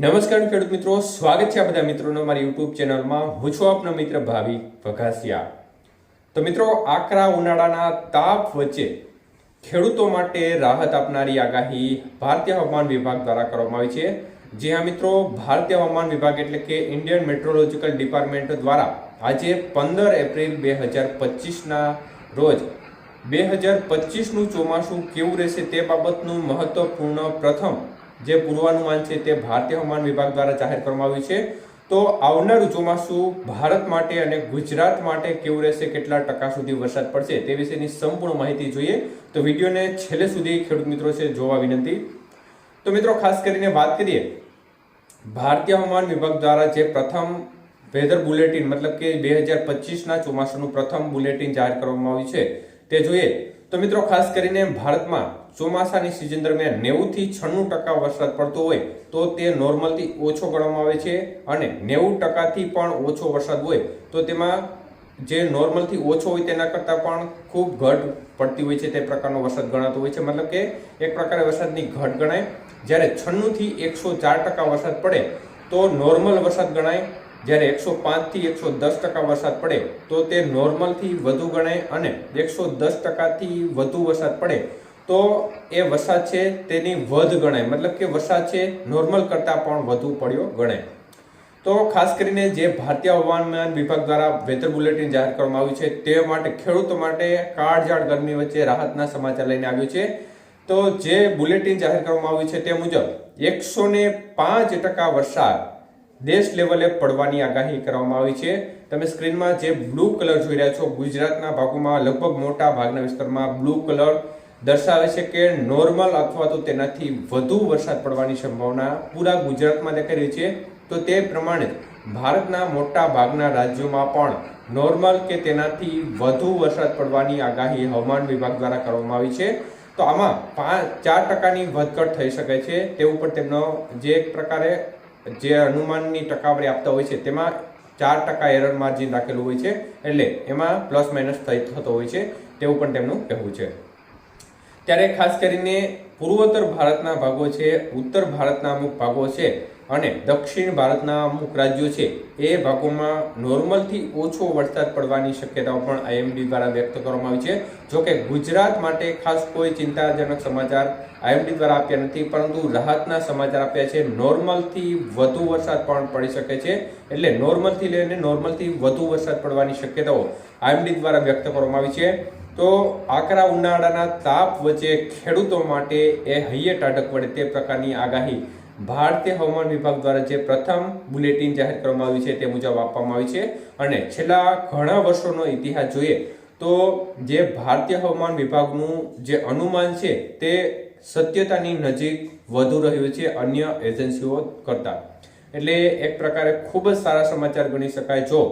નમસ્કાર ખેડૂત મિત્રો, સ્વાગત છે આ બધા મિત્રોનો મારી યુટ્યુબ ચેનલમાં. હું છું આપનો મિત્ર ભાવિ વઘાસિયા. તો મિત્રો, આકરા ઉનાળાના તાપ વચ્ચે ખેડૂતો માટે રાહત આપનારી આગાહી ભારતીય હવામાન વિભાગ દ્વારા કરવામાં આવી છે. જે આ મિત્રો, ભારતીય હવામાન વિભાગ એટલે કે ઇન્ડિયન મેટ્રોલોજીકલ ડિપાર્ટમેન્ટ દ્વારા આજે પંદર એપ્રિલ બે હજાર પચીસના રોજ બે હજાર પચીસનું ચોમાસું કેવું રહેશે તે બાબતનું મહત્વપૂર્ણ પ્રથમ જે પૂર્વાનુમાન છે તે ભારતીય હવામાન વિભાગ દ્વારા જાહેર કરવામાં આવ્યું છે. તો આવનારું ચોમાસું ભારત માટે અને ગુજરાત માટે કેવું રહેશે? કેટલા ટકા સુધી વરસાદ પડશે? તે વિશેની સંપૂર્ણ માહિતી જોઈએ. તો વિડીયોને છેલ્લે સુધી ખેડૂત મિત્રો છે, જોવા વિનંતી. તો મિત્રો, ખાસ કરીને વાત કરીએ. ભારતીય હવામાન વિભાગ દ્વારા જે પ્રથમ વેધર બુલેટિન મતલબ કે બે હજાર પચીસના ચોમાસાનું પ્રથમ બુલેટિન જાહેર કરવામાં આવ્યું છે. તે જોઈએ. તો મિત્રો, ખાસ કરીને ભારતમાં ચોમાસાની સિઝન દરમિયાન નેવું થી છન્નું ટકા વરસાદ પડતો હોય તો તે નોર્મલથી ઓછો ગણવામાં આવે છે અને નેવું ટકાથી પણ ઓછો વરસાદ હોય તો તેમાં જે નોર્મલથી ઓછો હોય તેના કરતાં પણ ખૂબ ઘટ પડતી હોય છે તે પ્રકારનો વરસાદ ગણાતો હોય છે. મતલબ કે એક પ્રકારે વરસાદની ઘટ ગણાય. જ્યારે છન્નુંથી એકસો ચાર ટકા વરસાદ પડે તો નોર્મલ વરસાદ ગણાય. જ્યારે એકસો પાંચથી એકસો દસ ટકા વરસાદ પડે તો તે નોર્મલથી વધુ ગણાય અને એકસો દસ ટકાથી વધુ વરસાદ પડે. તો એ વરસાદ છે તેની વધ ગણાય. મતલબ કે વરસાદ છે નોર્મલ કરતાં પણ વધુ પડ્યો ગણાય. તો ખાસ કરીને જે ભારતીય હવામાન વિભાગ દ્વારા વેધર બુલેટિન જાહેર કરવામાં આવ્યું છે તે માટે ખેડૂતો માટે કાળઝાળ ગરમી વચ્ચે રાહતના સમાચાર લઈને આવ્યું છે. તો જે બુલેટિન જાહેર કરવામાં આવ્યું છે તે મુજબ એકસો ને પાંચ ટકા વરસાદ દેશ લેવલે પડવાની આગાહી કરવામાં આવી છે. તમે સ્ક્રીનમાં જે બ્લુ કલર જોઈ રહ્યા છો, ગુજરાતના ભાગોમાં લગભગ મોટા ભાગના વિસ્તારમાં બ્લુ કલર દર્શાવે છે કે નોર્મલ અથવા તો તેનાથી વધુ વરસાદ પડવાની સંભાવના પૂરા ગુજરાતમાં દેખાઈ રહી છે. તો તે પ્રમાણે ભારતના મોટા ભાગના રાજ્યોમાં પણ નોર્મલ કે તેનાથી વધુ વરસાદ પડવાની આગાહી હવામાન વિભાગ દ્વારા કરવામાં આવી છે. તો આમાં પાંચ ચાર ટકાની વધઘટ થઈ શકે છે. તેવું પણ તેમનો જે એક પ્રકારે જે અનુમાનની ટકાવારી આપતા હોય છે, તેમાં ચાર ટકા એરર માર્જિન રાખેલું હોય છે. એટલે એમાં પ્લસ માઇનસ થઈ, થતો હોય છે. તેવું પણ તેમનું કહેવું છે. ત્યારે ખાસ કરીને પૂર્વોત્તર ભારતના ભાગો છે, ઉત્તર ભારતના અમુક ભાગો છે અને દક્ષિણ ભારતના અમુક રાજ્યો છે. એ ભાગોમાં નોર્મલથી ઓછો વરસાદ પડવાની શક્યતાઓ પણ આઈએમડી દ્વારા વ્યક્ત કરવામાં આવી છે. જોકે ગુજરાત માટે ખાસ કોઈ ચિંતાજનક સમાચાર આઈએમડી દ્વારા આપ્યા નથી, પરંતુ રાહતના સમાચાર આપ્યા છે. નોર્મલથી વધુ વરસાદ પણ પડી શકે છે. એટલે નોર્મલથી લઈને નોર્મલથી વધુ વરસાદ પડવાની શક્યતાઓ આઈએમડી દ્વારા વ્યક્ત કરવામાં આવી છે. તો આકરા ઉનાળાના તાપ વચ્ચે ખેડૂતો માટે એ હૈયે અટક પડે તે પ્રકારની આગાહી ભારતીય હવામાન વિભાગ દ્વારા જે પ્રથમ બુલેટિન જાહેર કરવામાં આવ્યું છે તે મુજબ આપવામાં આવી છે. અને છેલ્લા ઘણા વર્ષોનો ઇતિહાસ જોઈએ તો જે ભારતીય હવામાન વિભાગનું જે અનુમાન છે તે સત્યતાની નજીક વધુ રહ્યું છે અન્ય એજન્સીઓ કરતાં. એટલે એક પ્રકારે ખૂબ જ સારા સમાચાર ગણી શકાય જો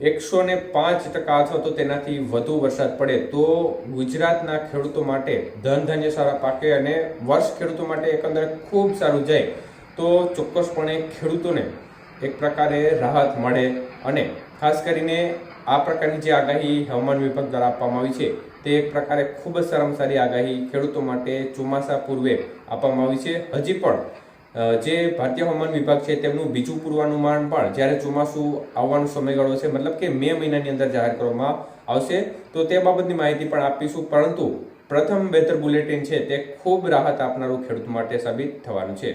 એકસો ને પાંચ ટકા અથવા તો તેનાથી વધુ વરસાદ પડે તો ગુજરાતના ખેડૂતો માટે ધન ધાન્ય સારા પાકે અને વર્ષ ખેડૂતો માટે એકંદરે ખૂબ સારું જાય તો ચોક્કસપણે ખેડૂતોને એક પ્રકારે રાહત મળે અને ખાસ કરીને આ પ્રકારની જે આગાહી હવામાન વિભાગ દ્વારા આપવામાં આવી છે, તે એક પ્રકારે ખૂબ જ સારામાં સારી આગાહી ખેડૂતો માટે ચોમાસા પૂર્વે આપવામાં આવી છે. હજી પણ જે ભારતીય હવામાન વિભાગ છે, તેમનું બીજું પૂર્વાનુમાન પણ જ્યારે ચોમાસું આવવાનો સમયગાળો છે, મતલબ કે મે મહિનાની અંદર જાહેર કરવામાં આવશે, તો તે બાબતની માહિતી પણ આપીશું. પરંતુ પ્રથમ વેધર બુલેટિન છે, તે ખૂબ રાહત આપનારું ખેડૂત માટે સાબિત થવાનું છે.